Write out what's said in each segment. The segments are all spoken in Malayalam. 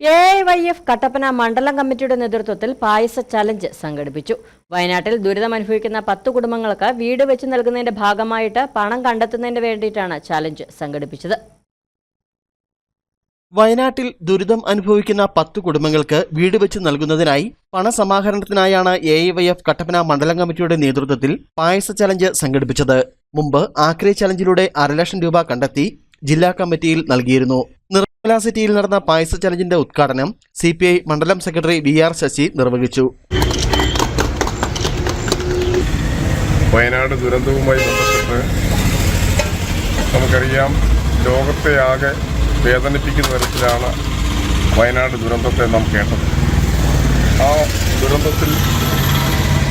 എ വൈ എഫ് കട്ടപ്പന മണ്ഡലം കമ്മിറ്റിയുടെ നേതൃത്വത്തിൽ പായസ ചലഞ്ച് സംഘടിപ്പിച്ചു. വയനാട്ടിൽ ദുരിതമനുഭവിക്കുന്ന പത്ത് കുടുംബങ്ങൾക്ക് വീട് വെച്ച് നൽകുന്നതിന്റെ ഭാഗമായിട്ട് പണം കണ്ടെത്തുന്നതിന് വേണ്ടിയിട്ടാണ് ചലഞ്ച് സംഘടിപ്പിച്ചത്. വയനാട്ടിൽ ദുരിതം അനുഭവിക്കുന്ന പത്ത് കുടുംബങ്ങൾക്ക് വീട് വെച്ച് നൽകുന്നതിനായി പണസമാഹരണത്തിനായാണ് എ വൈ എഫ് കട്ടപ്പന മണ്ഡലം കമ്മിറ്റിയുടെ നേതൃത്വത്തിൽ പായസ ചലഞ്ച് സംഘടിപ്പിച്ചത്. മുമ്പ് ആക്രി ചലഞ്ചിലൂടെ അരലക്ഷം രൂപ കണ്ടെത്തി ജില്ലാ കമ്മിറ്റിയിൽ നൽകിയിരുന്നു. സിറ്റിയിൽ നടന്ന പായസ ചലഞ്ചിന്റെ ഉദ്ഘാടനം സി പി ഐ മണ്ഡലം സെക്രട്ടറി വി ആർ ശശി നിർവഹിച്ചു. വയനാട് ദുരന്തവുമായി ബന്ധപ്പെട്ട് നമുക്കറിയാം ലോകത്തെ ആകെ വേദനിപ്പിക്കുന്ന തരത്തിലാണ് വയനാട് ദുരന്തത്തെ നാം കേട്ടത്. ആ ദുരന്തത്തിൽ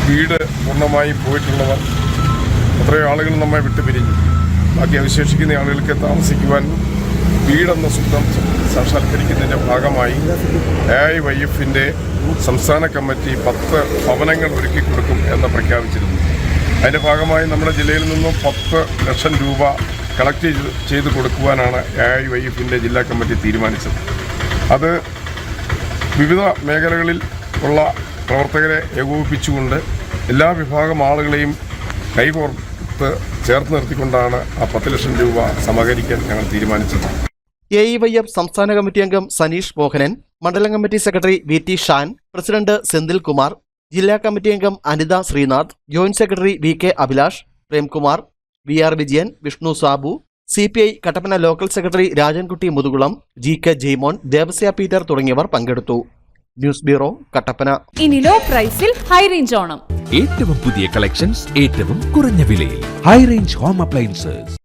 വീട് പൂർണമായി പോയിട്ടുള്ളവർ എത്രയോ ആളുകൾ നമ്മെ വിട്ടുപിരിഞ്ഞു. ബാക്കി അവശേഷിക്കുന്ന ആളുകൾക്ക് താമസിക്കുവാൻ വീടെന്ന സ്വപ്നം സാക്ഷാത്കരിക്കുന്നതിന്റെ ഭാഗമായി എ ഐ വൈ എഫിന്റെ സംസ്ഥാന കമ്മിറ്റി പത്ത് ഭവനങ്ങൾ ഒരുക്കി കൊടുക്കും എന്ന് പ്രഖ്യാപിച്ചിരുന്നു. അതിന്റെ ഭാഗമായി നമ്മുടെ ജില്ലയിൽ നിന്നും പത്ത് ലക്ഷം രൂപ കളക്ട് ചെയ്ത് ചെയ്ത് കൊടുക്കുവാനാണ് എ ഐ വൈ എഫിന്റെ ജില്ലാ കമ്മിറ്റി തീരുമാനിച്ചത്. അത് വിവിധ മേഖലകളിൽ ഉള്ള പ്രവർത്തകരെ ഏകോപിപ്പിച്ചുകൊണ്ട് എല്ലാ വിഭാഗം ആളുകളെയും കൈകോർത്ത് ചേർത്ത് നിർത്തിക്കൊണ്ടാണ് ആ പത്ത് ലക്ഷം രൂപ സമാഹരിക്കാൻ ഞങ്ങൾ തീരുമാനിച്ചത്. എ ഇ വൈ എം സംസ്ഥാന കമ്മിറ്റി അംഗം സനീഷ് മോഹനൻ മണ്ഡലം committee secretary V T Shan president Senthil Kumar ജില്ലാ കമ്മിറ്റി അംഗം Anitha Sreenath joint secretary V K Abhilash Premkumar V R Vijayan Vishnu Sabu C P I Kattappana local secretary Rajankutty Muthukulam G K Jaimon Devasya Peter തുടങ്ങിയവർ പങ്കെടുത്തു. News bureau Kattappana. ഇനി ലോ പ്രൈസിൽ ഹൈ റേഞ്ച് ഓണം. ഏറ്റവും പുതിയ കളക്ഷൻസ് ഏറ്റവും കുറഞ്ഞ വിലയിൽ. High range home appliances